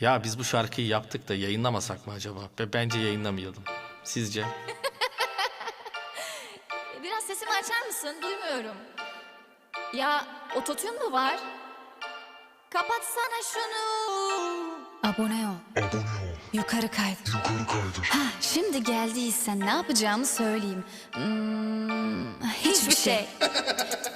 Ya biz bu şarkıyı yaptık da yayınlamasak mı acaba? Be- Bence yayınlamayalım. Sizce? Biraz sesimi açar mısın? Duymuyorum. Ya ototune mu var? Kapatsana şunu. Abone ol. Yukarı kaydır. Ha, şimdi geldiysen ne yapacağımı söyleyeyim. Hmm, hiçbir şey.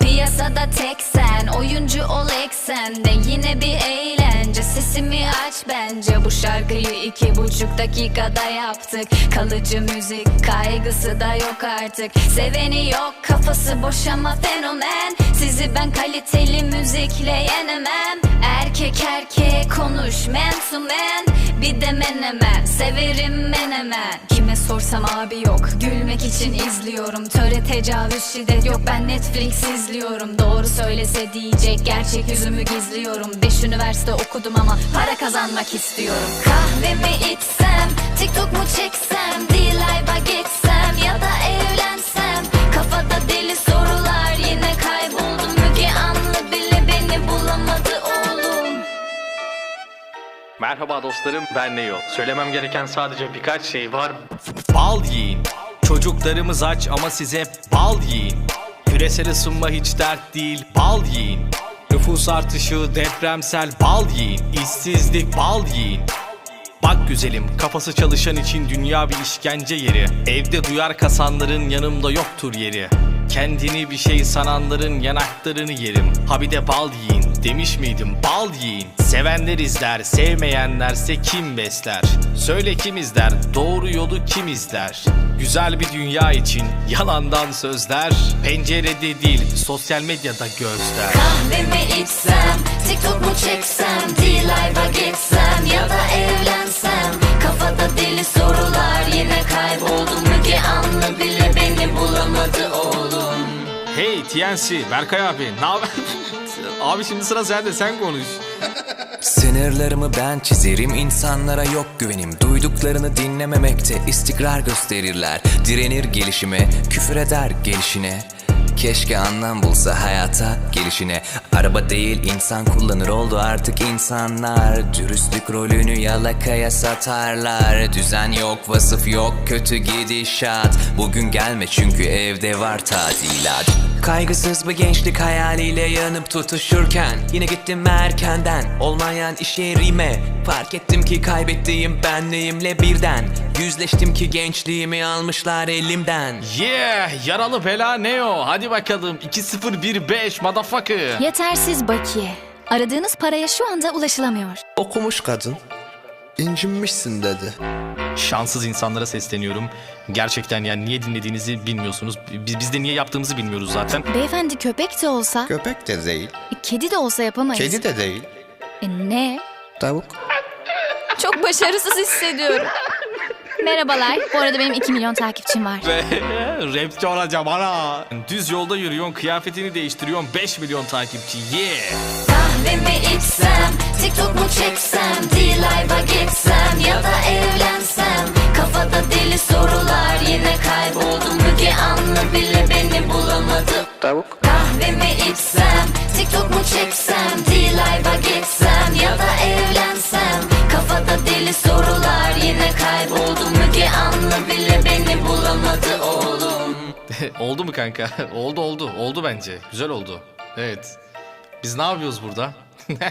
Piyasada tek sen, oyuncu ol eksen de yine bir eğlence. Sesimi aç bence bu şarkıyı iki buçuk dakikada yaptık. Kalıcı müzik kaygısı da yok artık. Seveni yok kafası boş ama fenomen. Sizi ben kaliteli müzikle yenemem. Erkek erkeğe konuş man to man. Bir de menemen severim menemen. Kime sorsam abi yok gülmek için izliyorum. Töre tecavüz şiddet yok ben Netflix izliyorum. Doğru söylese diyecek gerçek yüzümü gizliyorum. Beş üniversite okudum ama para kazanmak istiyorum. Kahvemi içsem, TikTok mu çeksem, D-Live'a geçsem ya da evlensem. Merhaba dostlarım ben Neo. Söylemem gereken sadece birkaç şey var. Bal yiyin. Çocuklarımız aç ama siz hep bal yiyin. Küresel ısınma hiç dert değil bal yiyin. Nüfus artışı depremsel bal yiyin. İşsizlik bal yiyin. Bak güzelim kafası çalışan için dünya bir işkence yeri. Evde duyar kasanların yanımda yoktur yeri. Kendini bir şey sananların yanaklarını yerim. Ha bir de bal yiyin demiş miydim bal yiyin. Sevenler izler sevmeyenlerse kim besler? Söyle kim izler doğru yolu kim izler? Güzel bir dünya için yalandan sözler. Pencerede değil sosyal medyada gözler. Kahvemi içsem, TikTok mu çeksem, D-Live'a Hey TNC Berkay abi ne haber? abi şimdi sıra sende sen konuş. Sınırlarımı ben çizerim insanlara yok güvenim. Duyduklarını dinlememekte istikrar gösterirler. Direnir gelişime küfür eder gelişine. Keşke anlam bulsa hayata gelişine. Araba değil insan kullanır oldu artık insanlar. Dürüstlük rolünü yalakaya satarlar. Düzen yok vasıf yok kötü gidişat. Bugün gelme çünkü evde var tadilat Kaygısız bir gençlik hayaliyle yanıp tutuşurken Yine gittim erkenden olmayan iş yerime Fark ettim ki kaybettiğim benliğimle birden Yüzleştim ki gençliğimi almışlar elimden Yeah yaralı bela Neo hadi bakalım 2015 motherfucker. Yetersiz bakiye. Aradığınız paraya şu anda ulaşılamıyor. Okumuş kadın. İncinmişsin dedi. Şanssız insanlara sesleniyorum. Gerçekten yani niye dinlediğinizi bilmiyorsunuz. Biz, biz de niye yaptığımızı bilmiyoruz zaten. Beyefendi köpek de olsa, Köpek de değil. e, kedi de olsa yapamayız. Kedi de değil. E, ne? Tavuk. Çok başarısız hissediyorum. Merhabalar. Bu arada benim 2 milyon takipçim var. Ve rapçi olacağım ana. Düz yolda yürüyorsun, kıyafetini değiştiriyorsun. 5 milyon takipçi. Yeah. Kahvemi içsem, TikTok mu Anlı bile beni bulamadı Tavuk. Kahvemi içsem, TikTok mu çeksem, D-Live'a geçsem ya da evlensem Kafada deli sorular yine kayboldum Müge Anlı bile beni bulamadı oğlum oldu mu kanka? oldu oldu. Oldu bence. Güzel oldu. Evet. Biz ne yapıyoruz burada?